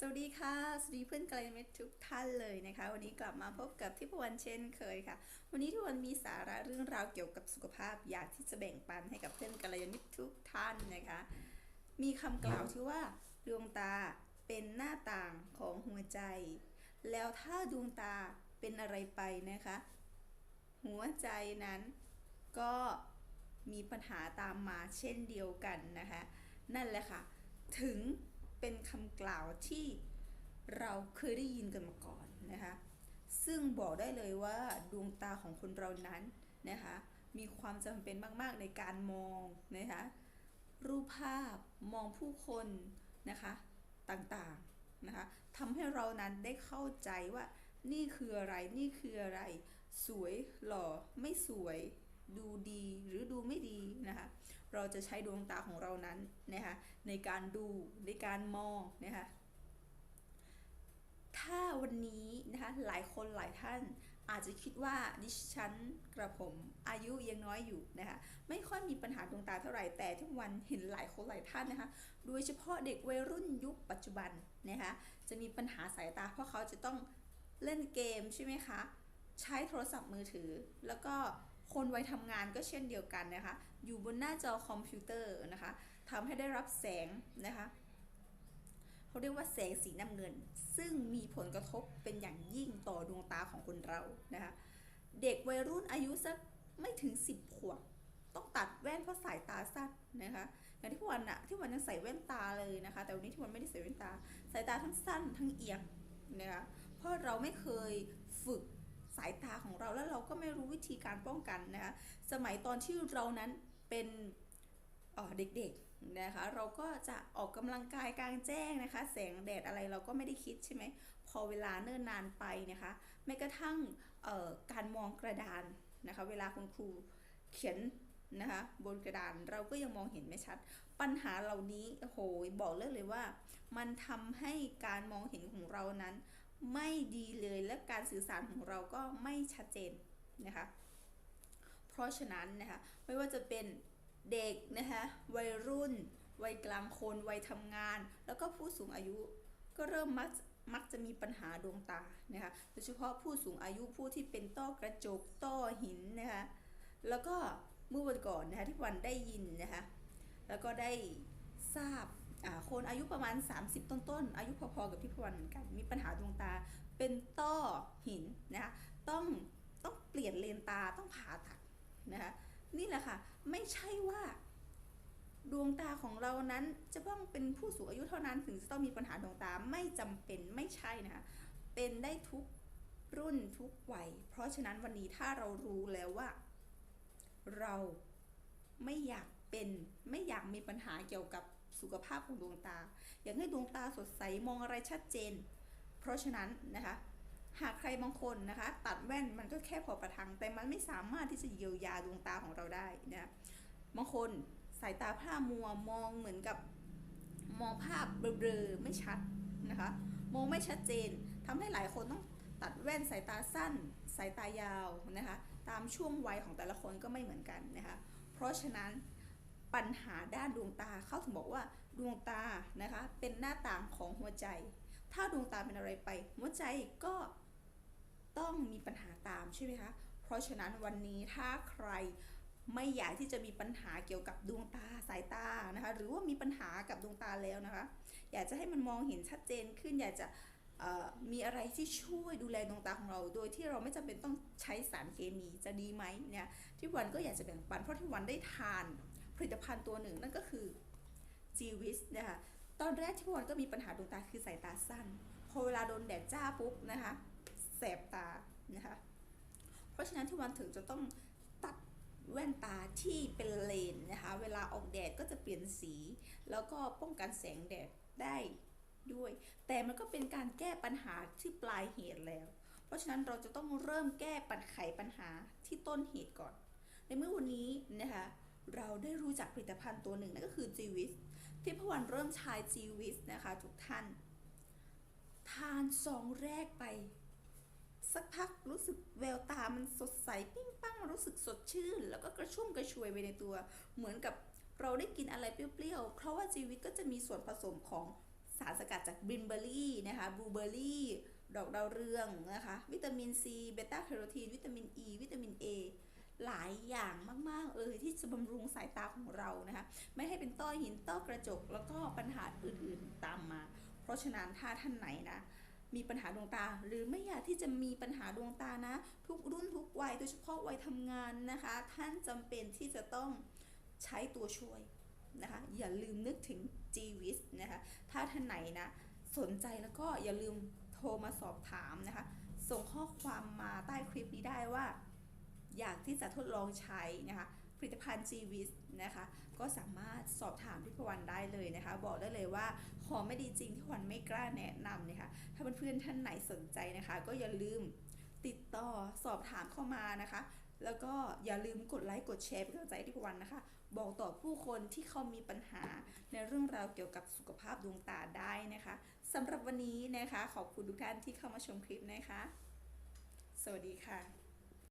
สวัสดีค่ะ สวัสดีเพื่อนไกลยาณมิตรทุกท่านเลยนะคะ วันนี้กลับมาพบกับทิพวรรณเช่นเคยค่ะ วันนี้ทิพวรรณมีสาระเรื่องราวเกี่ยวกับสุขภาพ อยากที่จะแบ่งปันให้กับเพื่อนกัลยาณมิตรทุกท่านนะคะ มีคำกล่าวที่ว่าดวงตาเป็นหน้าต่างของหัวใจ แล้วถ้าดวงตาเป็นอะไรไปนะคะ หัวใจนั้นก็มีปัญหาตามมาเช่นเดียวกันนะคะ นั่นแหละค่ะ ถึง เป็นคำกล่าวที่เราเคยได้ยินกันมาก่อนนะคะ ซึ่งบอกได้เลยว่าดวงตาของคนเรานั้นนะคะ มีความจำเป็นมาก ๆ ในการมองนะคะ รูปภาพมองผู้คนนะคะต่างๆนะคะทำให้เรานั้นได้เข้าใจว่านี่คืออะไร นี่คืออะไร สวยหล่อไม่สวย ดูดีหรือดูไม่ดี เราจะใช้ดวงตาของเรานั้นนะคะในการดูในการมองนะคะถ้าวันนี้นะคะหลายคนหลายท่านอาจจะคิดว่าดิฉันกระผมอายุยังน้อยอยู่นะคะไม่ค่อยมีปัญหาดวงตาเท่าไหร่แต่ทุกวันเห็นหลายคนหลายท่านนะคะโดยเฉพาะเด็กวัยรุ่นยุคปัจจุบันนะคะจะมีปัญหาสายตาเพราะเขาจะต้องเล่นเกมใช่ไหมคะใช้โทรศัพท์มือถือ แล้วก็ คนวัยทำงานก็เช่นเดียวกันนะคะ อยู่บนหน้าจอคอมพิวเตอร์นะคะทำให้ได้รับแสงนะคะเขาเรียกว่าแสงสีน้ำเงิน ซึ่งมีผลกระทบเป็นอย่างยิ่งต่อดวงตาของคนเรานะคะเด็กวัยรุ่นอายุสักไม่ถึง 10 ขวบต้องตัดแว่นเพราะสายตาสั้นนะคะอย่างที่วันอะที่วันยังใส่แว่นตาเลยนะคะ แต่วันนี้ที่วันไม่ได้ใส่แว่นตา สายตาทั้งสั้นทั้งเอียงนะคะเพราะเราไม่เคยฝึก สายตาของเราแล้วเราก็ไม่รู้วิธีการป้องกันนะคะสมัยตอนที่เรานั้นเป็นเด็กๆนะคะเราก็จะออกกำลังกายกลางแจ้งนะคะ แสงแดดอะไรเราก็ไม่ได้คิดใช่ไหมพอเวลาเนิ่นนานไปนะคะแม้กระทั่งการมองกระดานนะคะเวลาคุณครูเขียนนะคะบนกระดานเราก็ยังมองเห็นไม่ชัด ปัญหาเหล่านี้โหยบอกเลยเลยว่า มันทำให้การมองเห็นของเรานั้น ไม่ดีเลยและการสื่อสารของเราก็ไม่ชัดเจนนะคะ เพราะฉะนั้นนะคะไม่ว่าจะเป็นเด็กนะคะวัยรุ่น วัยกลางคน วัยทำงาน แล้วก็ผู้สูงอายุก็เริ่มมักมักจะมีปัญหาดวงตานะคะโดยเฉพาะผู้สูงอายุผู้ที่เป็นต้อกระจกต้อหินนะคะแล้วก็เมื่อวันก่อนนะคะที่วันได้ยินนะคะแล้วก็ได้ทราบ คนอายุประมาณ 30 ต้นๆ อายุพอๆกับที่พวันเหมือนกัน มีปัญหาดวงตา เป็นต้อหินนะคะต้องต้องเปลี่ยนเลนตาต้องผ่าตัดนะคะนี่แหละค่ะ ไม่ใช่ว่า ดวงตาของเรานั้นจะต้องเป็นผู้สูงอายุเท่านั้นถึงจะต้องมีปัญหาดวงตาไม่จำเป็นไม่ใช่นะคะเป็นได้ทุกรุ่นทุกวัย เพราะฉะนั้นวันนี้ถ้าเรารู้แล้วว่า เราไม่อยากเป็นไม่อยากมีปัญหาเกี่ยวกับ สุขภาพของดวงตา อยากให้ดวงตาสดใสมองอะไรชัดเจน เพราะฉะนั้นนะคะ หากใครบางคนนะคะ ตัดแว่นมันก็แค่พอประทัง แต่มันไม่สามารถที่จะเยียวยาดวงตาของเราได้นะบางคนสายตาผ้ามัวมองเหมือนกับมองภาพเบลอๆไม่ชัดนะคะ มองไม่ชัดเจนทำให้หลายคนต้องตัดแว่นสายตาสั้น สายตายาวนะคะ ตามช่วงวัยของแต่ละคนก็ไม่เหมือนกันนะคะ เพราะฉะนั้น ปัญหาด้านดวงตาเขาถึงบอกว่าดวงตานะคะเป็นหน้าต่างของหัวใจ ถ้าดวงตาเป็นอะไรไป หัวใจก็ต้องมีปัญหาตามใช่ไหมคะเพราะฉะนั้นวันนี้ถ้าใครไม่อยากที่จะมีปัญหาเกี่ยวกับดวงตาสายตานะคะหรือว่ามีปัญหากับดวงตาแล้วนะคะ อยากจะให้มันมองเห็นชัดเจนขึ้น อยากจะมีอะไรที่ช่วยดูแลดวงตาของเรา โดยที่เราไม่จำเป็นต้องใช้สารเคมีจะดีไหมเนี่ยที่วันก็อยากจะแบ่งปันเพราะที่วันได้ทาน ผลิตภัณฑ์ตัวหนึ่งนั่นก็คือจีวิสนะคะตอนแรกที่วันก็มีปัญหาดวงตาคือสายตาสั้น พอเวลาโดนแดดจ้าปุ๊บนะคะแสบตานะคะเพราะฉะนั้นที่วันถึงจะต้องตัดแว่นตาที่เป็นเลนนะคะเวลาออกแดดก็จะเปลี่ยนสี แล้วก็ป้องกันแสงแดดได้ด้วย แต่มันก็เป็นการแก้ปัญหาที่ปลายเหตุแล้ว เพราะฉะนั้นเราจะต้องเริ่มแก้ปัญไขปัญหาที่ต้นเหตุก่อน ในเมื่อวันนี้นะคะ เราได้รู้จักผลิตภัณฑ์ตัวหนึ่งนั่นก็คือจีวิสที่พวันเริ่มใช้จีวิสนะคะทุกท่าน ทานซองแรกไป สักพักรู้สึกแววตามันสดใสปิ้งปังรู้สึกสดชื่น แล้วก็กระชุ่มกระชวยไปในตัว เหมือนกับเราได้กินอะไรเปรี้ยวๆ เพราะว่าจีวิตก็จะมีส่วนผสมของสารสกัดจากบรินเบอร์รี่นะคะบลูเบอร์รี่ดอกดาวเรืองนะคะ วิตามินซีเบต้าแคโรทีนวิตามินอ e, ีวิตามิน A หลายอย่างมาก ๆ เออที่จะบำรุงสายตาของเรานะคะไม่ให้เป็นต้อหินต้อกระจกแล้วก็ปัญหาอื่นๆตามมา เพราะฉะนั้นถ้าท่านไหนนะมีปัญหาดวงตา หรือไม่อยากที่จะมีปัญหาดวงตานะ ทุกรุ่นทุกวัยโดยเฉพาะวัยทำงานนะคะ ท่านจำเป็นที่จะต้องใช้ตัวช่วยนะคะอย่าลืมนึกถึง g w i s นะคะถ้าท่านไหนนะสนใจแล้วก็อย่าลืมโทรมาสอบถามนะคะ ส่งข้อความมาใต้คลิปนี้ได้ว่า อยากที่จะทดลองใช้นะคะผลิตภัณฑ์ g w i s นะคะก็สามารถสอบถามที่พวันได้เลยนะคะ บอกได้เลยว่าขอไม่ดีจริงที่พวันไม่กล้าแนะนำนะคะถ้าเพื่อนๆท่านไหนสนใจนะคะ ก็อย่าลืมติดต่อสอบถามเข้ามานะคะ แล้วก็อย่าลืมกดไลค์กดแชร์เป็นกำลังใจให้ที่พวันนะคะ บอกต่อผู้คนที่เขามีปัญหาในเรื่องราวเกี่ยวกับสุขภาพดวงตาได้นะคะสำหรับวันนี้นะคะ ขอบคุณทุกท่านที่เข้ามาชมคลิปนะคะ สวัสดีค่ะ